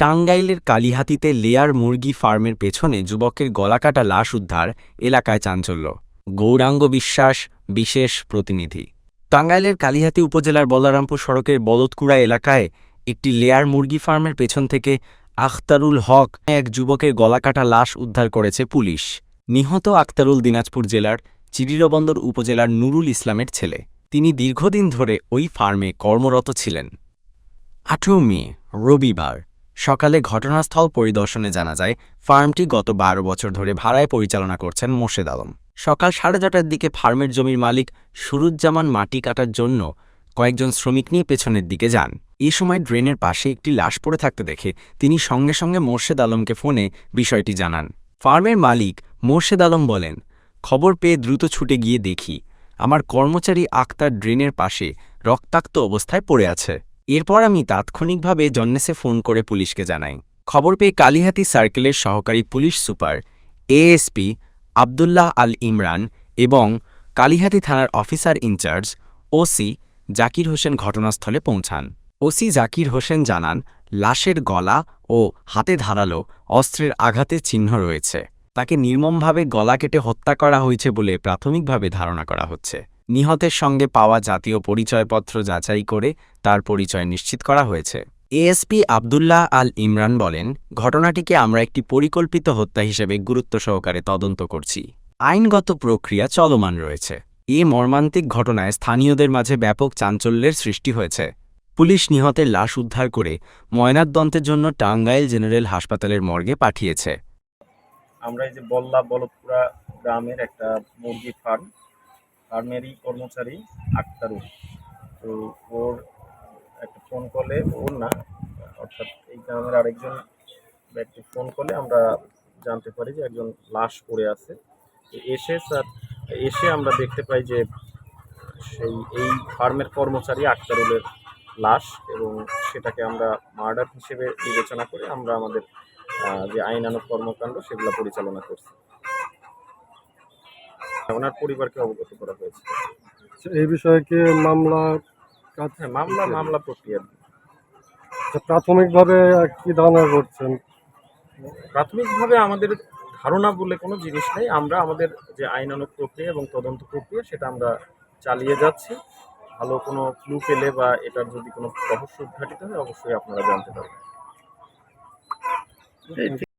টাঙ্গাইলের কালিহাতিতে লেয়ার মুরগি ফার্মের পেছনে যুবকের গলাকাটা লাশ উদ্ধার এলাকায় চাঞ্চল্য। গৌরাঙ্গ বিশ্বাস, বিশেষ প্রতিনিধি। টাঙ্গাইলের কালিহাতি উপজেলার বলরামপুর সড়কের বলদকুড়া এলাকায় একটি লেয়ার মুরগি ফার্মের পেছন থেকে আখতারুল হক এক যুবকের গলাকাটা লাশ উদ্ধার করেছে পুলিশ। নিহত আখতারুল দিনাজপুর জেলার চিরিরবন্দর উপজেলার নুরুল ইসলামের ছেলে। তিনি দীর্ঘদিন ধরে ওই ফার্মে কর্মরত ছিলেন। আঠেরো মে, রবিবার। সকালে ঘটনাস্থল পরিদর্শনে জানা যায়, ফার্মটি গত বারো বছর ধরে ভাড়ায় পরিচালনা করছেন মোর্শেদ আলম। সকাল সাড়ে ছটার দিকে ফার্মের জমির মালিক সুরুজ্জামান মাটি কাটার জন্য কয়েকজন শ্রমিক নিয়ে পেছনের দিকে যান। এ সময় ড্রেনের পাশে একটি লাশ পড়ে থাকতে দেখে তিনি সঙ্গে সঙ্গে মোর্শেদ আলমকে ফোনে বিষয়টি জানান। ফার্মের মালিক মোর্শেদ আলম বলেন, খবর পেয়ে দ্রুত ছুটে গিয়ে দেখি, আমার কর্মচারী আক্তার ড্রেনের পাশে রক্তাক্ত অবস্থায় পড়ে আছে। এরপর আমি তাৎক্ষণিকভাবে জন্নেসে ফোন করে পুলিশকে জানাই। খবর পেয়ে কালিহাতি সার্কেলের সহকারী police super ASP Abdullah Al Imran এবং কালিহাতি থানার officer in charge OC Zakir Hossain ঘটনাস্থলে পৌঁছান। ওসি জাকির হোসেন জানান, লাশের গলা ও হাতে ধারালো অস্ত্রের আঘাতের চিহ্ন রয়েছে। তাকে নির্মমভাবে গলা কেটে হত্যা করা হয়েছে বলে প্রাথমিকভাবে ধারণা করা হচ্ছে। নিহতের সঙ্গে পাওয়া জাতীয় পরিচয়পত্র যাচাই করে তার পরিচয় নিশ্চিত করা হয়েছে। এএসপি আবদুল্লাহ আল ইমরান বলেন, ঘটনাটিকে আমরা একটি পরিকল্পিত হত্যা হিসেবে গুরুত্ব সহকারে তদন্ত করছি। আইনগত প্রক্রিয়া চলমান রয়েছে। এ মর্মান্তিক ঘটনায় স্থানীয়দের মাঝে ব্যাপক চাঞ্চল্যের সৃষ্টি হয়েছে। পুলিশ নিহতের লাশ উদ্ধার করে ময়নাতদন্তের জন্য টাঙ্গাইল জেনারেল হাসপাতালের মর্গে পাঠিয়েছে। আমরা এই যে বল্লা বলদপুরা গ্রামের একটা মুরগি ফার্ম ফার্মেরই কর্মচারী আক্তারুল। তো ওর একটা ফোন কলে ওর না, অর্থাৎ এই গ্রামের আরেকজন ব্যক্তি ফোন কলে আমরা জানতে পারি যে একজন লাশ পড়ে আছে। এসে স্যার, এসে আমরা দেখতে পাই যে সেই, এই ফার্মের কর্মচারী আক্তারুলের লাশ এবং সেটাকে আমরা মার্ডার হিসেবে বিবেচনা করে আমরা আমাদের যে আইনানুগ কর্মকাণ্ড সেগুলো পরিচালনা করছি। ওনার পরিবারকে অবগত করা হয়েছে। আচ্ছা, এই বিষয়ে কি মামলা হ্যাঁ মামলা মামলা প্রক্রিয়া। আচ্ছা, প্রাথমিকভাবে কি ধারণা করছেন? প্রাথমিকভাবে আমাদের ধারণা বলে কোনো জিনিস নেই। আমরা আমাদের যে আইনানুগ প্রক্রিয়া এবং তদন্ত প্রক্রিয়া সেটা আমরা চালিয়ে যাচ্ছি। ভালো কোনো ক্লু পেলে বা এটার যদি কোনো রহস্য উদ্ঘাটিত হয় অবশ্যই আপনারা জানতে পারবেন।